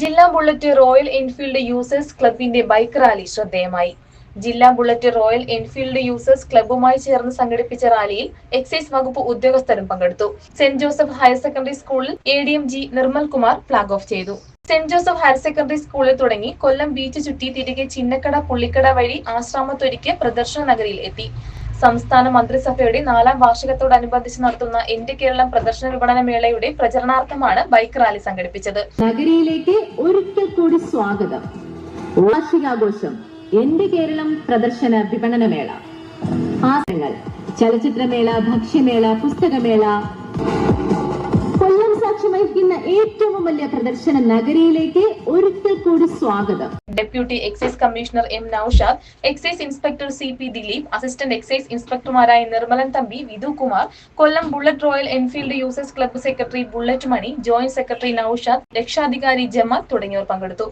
ജില്ലാ bullet royal Enfield users ക്ലബിന്റെ bike rally ശ്രദ്ധേയമായി. ജില്ലാ ബുള്ളറ്റ് റോയൽ എൻഫീൽഡ് യൂസേഴ്സ് ക്ലബ്ബുമായി ചേർന്ന് സംഘടിപ്പിച്ച റാലിയിൽ എക്സൈസ് വകുപ്പ് ഉദ്യോഗസ്ഥരും പങ്കെടുത്തു. സെന്റ് ജോസഫ് ഹയർ സെക്കൻഡറി സ്കൂളിൽ A D M G Nirmal Kumar flag off ചെയ്തു. സെന്റ് ജോസഫ് ഹയർ സെക്കൻഡറി സ്കൂളിൽ തുടങ്ങി കൊല്ലം ബീച്ച് ചുറ്റി തിരികെ ചിന്നക്കട പുള്ളിക്കട വഴി ആശ്രാമത്തൊരുക്കിയ പ്രദർശന നഗരിയിൽ എത്തി. സംസ്ഥാന മന്ത്രിസഭയുടെ നാലാം വാർഷികത്തോടനുബന്ധിച്ച് നടത്തുന്ന എന്റെ കേരളം പ്രദർശന വിപണന മേളയുടെ പ്രചരണാർത്ഥമാണ് ബൈക്ക് റാലി സംഘടിപ്പിച്ചത്. നഗരിയിലേക്ക് ഒരിക്കൽ കൂടി സ്വാഗതം. വാർഷികാഘോഷം എന്റെ കേരളം പ്രദർശന വിപണനമേള ആസനങ്ങൾ ചലച്ചിത്രമേള ഭക്ഷ്യമേള പുസ്തകമേള. ഏറ്റവും വലിയ പ്രദർശന നഗരിയിലേക്ക് ഒരിക്കൽ കൂടി സ്വാഗതം. Deputy excise commissioner M Naushad excise inspector C P Dileep assistant excise ഇൻസ്പെക്ടർമാരായ Nirmalan Thampi Vidhu Kumar Kollam bullet Royal Enfield users club secretary bullet Mani joint secretary Naushad രക്ഷാധികാരി ജമാൽ തുടങ്ങിയവർ പങ്കെടുത്തു.